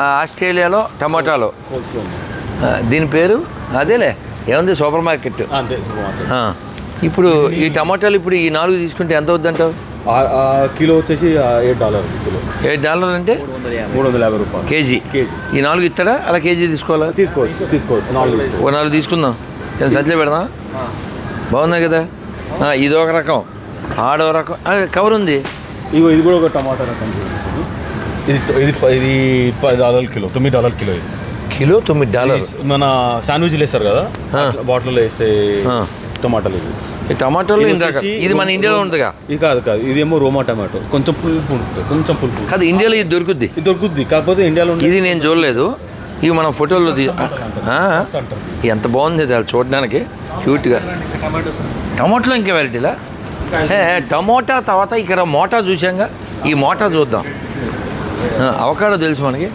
ఆస్ట్రేలియాలో టమాటాలు. దీని పేరు? అదేలే. ఏముంది? Supermarket. ఇప్పుడు ఈ టమాటాలు ఇప్పుడు ఈ నాలుగు తీసుకుంటే ఎంత అవుద్దంటావు? కిలో వచ్చేసి ఎయిట్ డాలర్ ఏడు డాలర్లు అంటే? మూడు వందల యాభై రూపాయలు. కేజీ. కేజీ. ఈ నాలుగు ఇస్తారా? అలా కేజీ తీసుకోవాలా? తీసుకోవచ్చు తీసుకోవచ్చు. నాలుగు ఒక నాలుగు తీసుకుందాం. నేను సంచిలో పెడదాం బాగున్నాయి కదా? ఇది ఒక రకం. ఆడో రకం. కవర్ ఉంది. ఇగో ఇది కూడా ఒక టమాటా రకం. ఇది ఇది ఇది పది డాలర్ కిలో తొమ్మిది డాలర్ కిలో ఇది. కిలో తొమ్మిది డాలర్? ఇది మన శాండ్విచ్లు వేస్తారు కదా. బాటిల్లో వేసే ఆ. టమాటాలు ఇది టమాటోలు ఇది ఇది మన ఇండియాలో ఉంటుందిగా ఇది కాదు కాదు ఇదేమో రోమా టమాటో కొంచెం పులుపు ఉంటుంది కొంచెం పులుపు కాదు ఇండియాలో ఇది దొరుకుద్ది. ఇది దొరుకుద్ది కాకపోతే ఇండియాలో ఇది నేను చూడలేదు. ఇవి మనం ఫోటోల్లో తీ. ఎంత బాగుంది ఇది అది చూడడానికి. క్యూట్గా టమాటోలో ఇంకా వెరైటీలా టమోటా తర్వాత ఇక్కడ మోటా చూసాంగా ఈ మోటా చూద్దాం. అవకాడో తెలుసు మనకి?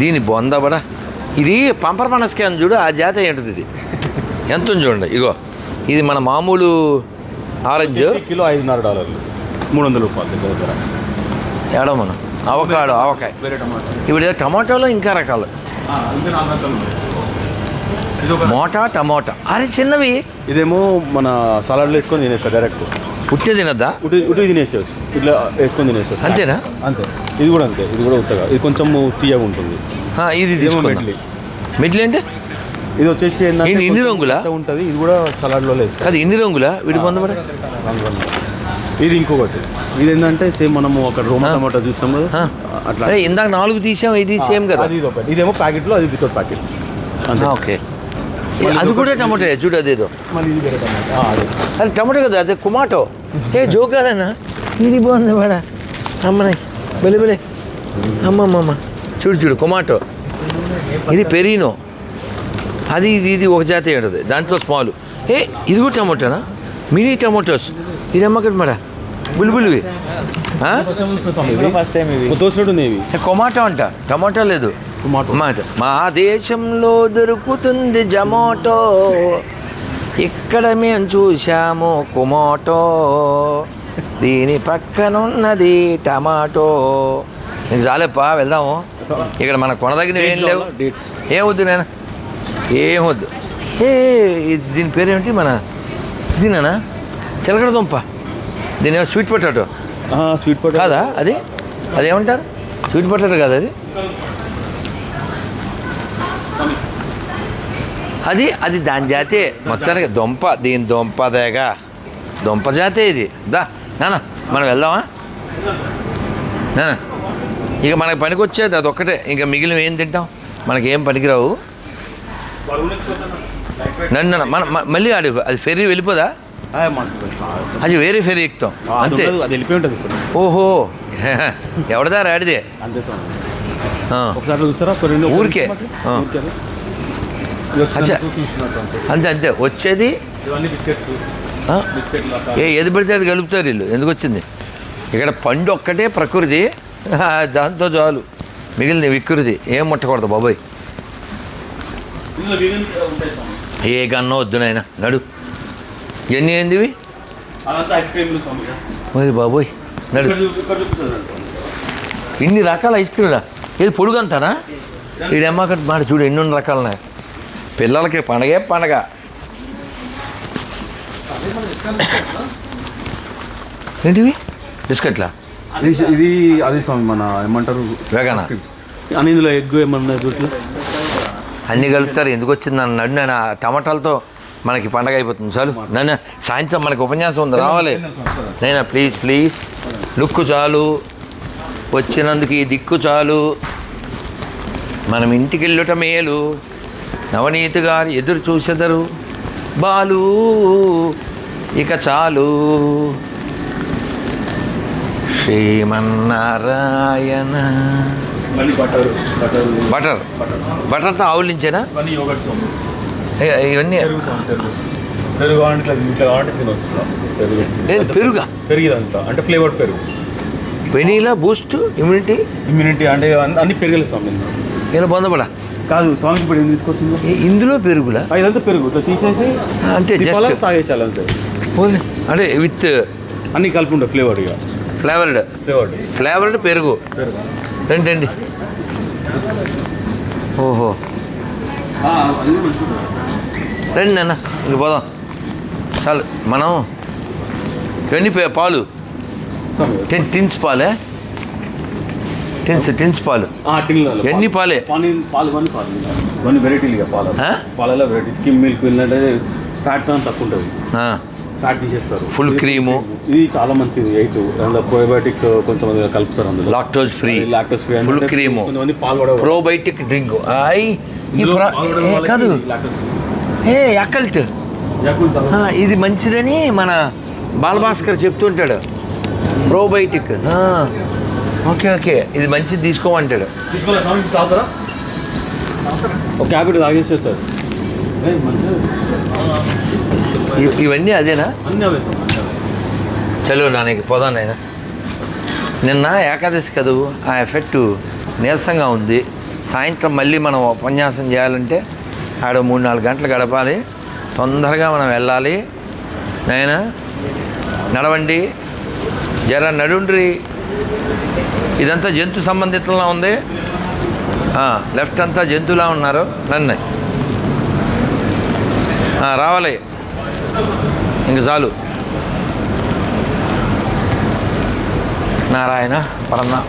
దీని బొందబడా ఇది పంపర్ పనసకే అని చూడు ఆ జాతి ఏంటిది ఇది? ఎంత ఉంది చూడండి ఇగో. ఇది మన మామూలు ఆరెంజ్. కిలో ఐదున్నర డాలర్లు. మూడు వందల రూపాయలు దగ్గర ఏడో మనం? అవకాడో ఆవకాయ ఇప్పుడు టమాటోలో ఇంకా రకాలు. మోటా టమోటా. అరే చిన్నవి. ఇదేమో మన సలాడ్లో వేసుకొని తినేస్తారు డైరెక్ట్ పుట్టే తినద్దా? ఉటి ఉటి తినేసేయచ్చు. ఇట్లా వేసుకొని తినేసేయచ్చు. అంతేనా? అంతే. ఇది కూడా అంతే. ఇది కూడా ఉత్తగా. ఇది కొంచెం తీయగా ఉంటుంది. ఇది మెడ్లీ. మిడ్లు అంటే? ఇది వచ్చేసి ఏంటంటే ఇన్ని రంగులా? ఉంటుంది. ఇది కూడా సలాడ్లో వేస్తారు. కాదు ఇన్ని రంగులా? వీడి రంగు. ఇది ఇంకొకటి. ఇది ఏంటంటే సేమ్ మనము అక్కడ రోమా. టమాటా చూస్తాం కదా? అట్లా. ఇందాక నాలుగు తీసాం ఇది సేమ్ కదా? అది ఇది ఒకటి ఇదేమో ప్యాకెట్లో అది వితౌట్ ప్యాకెట్. అంతే. ఓకే. అది కూడా టమాటో చూడు అదేదో. మళ్ళీ ఇది వేరే టమాటా ఆ, అదే. టమాటో కదా అదే కుమాటో. ఏ జో కాదన్నా? ఇది బాగుంది మేడ. అమ్మనాయి బెలే బెలే అమ్మమ్మమ్మ. చూడు చూడు కుమాటో. ఇది పెరీనో. అది ఇది ఇది ఒక జాతి ఉంటుంది. దాంట్లో స్మాల్. ఏ ఇది కూడా టమాటోనా? Mini tomatoes. ఇది అమ్మకటి మేడ. బుల్బుల్వి కొమాటో అంట. టమాటో లేదు. మాట. మా దేశంలో దొరుకుతుంది జమాటో. ఇక్కడ మేము చూశాము కుమాటో. దీని పక్కనున్నది టమాటో. నీకు చాలేప్పా వెళ్దాము. ఇక్కడ మన కొనదగిన ఏం లేవు. ఏం వద్దు నేను ఏం వద్దు. ఏ దీని పేరేమిటి మన? దీనేనా చిలకడ దుంప. దీని ఏమో స్వీట్ పొటాటో. Sweet potato. కాదా అది? అదేమంటారు స్వీట్ పొటాటో కాదా అది? అది అది దాని జాతే. మొత్తానికి దుంప దీని దుంప దేగా దుంప జాతే ఇది. దా నాన్న మనం వెళ్దామా? ఇక మనకి పనికి వచ్చేది అది ఒక్కటే ఇంకా మిగిలిన ఏం తింటాం? మనకి ఏం పనికిరావు? నన్ను నన్ను- మన మళ్ళీ ఆడి అది ఫెరీ వెళ్ళిపోదా? అది వేరే ఫెరీ ఎక్కుతాం. అంతే. ఓహో ఎవడదా రాడిదే ఊరికే. అచ్చా. అంతే. అంతే వచ్చేది. ఏ ఏది పడితే అది కలుపుతారు వీళ్ళు. ఎందుకు వచ్చింది? ఇక్కడ పండు ఒక్కటే ప్రకృతి. దాంతో చాలు. మిగిలిన వికృతి. ఏం ముట్టకూడదు బాబాయ్. ఏ గన్నో వద్దు నాయన. నడు. ఎన్ని ఏందివి? మరి బాబోయ్. నడు. ఇన్ని రకాల ఐస్ క్రీమ్లా? ఇది పొడుగంతానా? ఈడమ్మ అక్కడ మాట చూడు ఎన్ని రకాలున్నాయి. పిల్లలకి పండగే పండగ. ఏంటివి? బిస్కెట్లా? ఇది ఇది అది స్వామి మన ఏమంటారు? వేగనా? అని ఇందులో ఎగ్ ఏమన్నా చూట్లు అన్నీ కలుపుతారు ఎందుకు వచ్చింది నన్ను నన్ను నేను టమాటాలతో మనకి పండగ అయిపోతుంది. చాలు. నన్ను సాయంత్రం మనకి ఉపన్యాసం ఉంది రావాలి. నైనా ప్లీజ్ ప్లీజ్ లుక్కు చాలు. వచ్చినందుకు ఈ దిక్కు చాలు. మనం ఇంటికి వెళ్ళుట మేలు. నవనీతి గారు ఎదురు చూసెదరు బాలు ఇక చాలు. శ్రీమన్నారాయణ. Butter butter. బటర్ బటర్తో ఆవుల నుంచేనా? ఇవన్నీ పెరుగు లేదు పెరుగా. పెరుగు ఇదంతా అంటే ఫ్లేవర్డ్ పెరుగు. Vanilla Boost immunity? ఇమ్యూనిటీ అంటే అన్ని- పెరగలేదు స్వామి. ఇలా పొందబడా కాదు స్వామికి ఇప్పుడు ఏం తీసుకొచ్చిందో? ఇందులో పెరుగులా? ఇదంతా పెరుగు. తీసేసి అంతే జస్ట్ తాగేసేయాలి అంతే. అంటే విత్ అన్ని కలిపి ఉంటాయి ఫ్లేవర్డ్ ఇక. ఫ్లేవర్డ్. ఫ్లేవర్డ్. ఫ్లేవర్డ్ పెరుగు. రండి రండి. ఓహో. అన్నీ రండి నాన్న ఇంక పోదాం. చాలు మనం. పే- పాలు? టిన్ టిన్స్ పాలే? టిన్స్ టిన్స్ పాలు. ఎన్ని పాలే? పాలు? పాలు ఇవన్నీ పాలు ఇవన్నీ వెరైటీలు పాలు? పాలలో వెరైటీ స్కిమ్ మిల్క్ ఏంటంటే ఫ్యాట్ కానీ తక్కువ ఉంటుంది. ఫ్యాట్ తీసేస్తారు. ఇది cream. ఇది చాలా మంచిది ఎయిట్. అందులో ప్రోబయోటిక్ కొంచెం కలుపుతారు అందులో. Lactose free lactose free Full cream. కొంతమంది పాలు ప్రోబయోటిక్ డ్రింక్ ఐ కాదు. ఏ యాకుల్ట్ ఇది మంచిదని మన బాలభాస్కర్ చెప్తుంటాడు. Probiotic okay okay. ఇది మంచిది తీసుకోమంటాడు. ఒక క్యాబిట్ తాగేసి ఇ- ఇవన్నీ అదేనా. చలో నాన్నకి పోదాం నాయన. నిన్న ఏకాదశి కదూ ఆ ఎఫెక్ట్ నీరసంగా ఉంది. సాయంత్రం మళ్ళీ మనం ఉపన్యాసం చేయాలంటే ఆడ మూడు నాలుగు గంటలు గడపాలి. తొందరగా మనం వెళ్ళాలి. నాయన నడవండి. జర నడుండ్రి. ఇదంతా జంతు సంబంధితంలా ఉంది. లెఫ్ట్ అంతా జంతువులా ఉన్నారు. నన్ను. రావాలి. ఇంక చాలు. నారాయణ పరమ.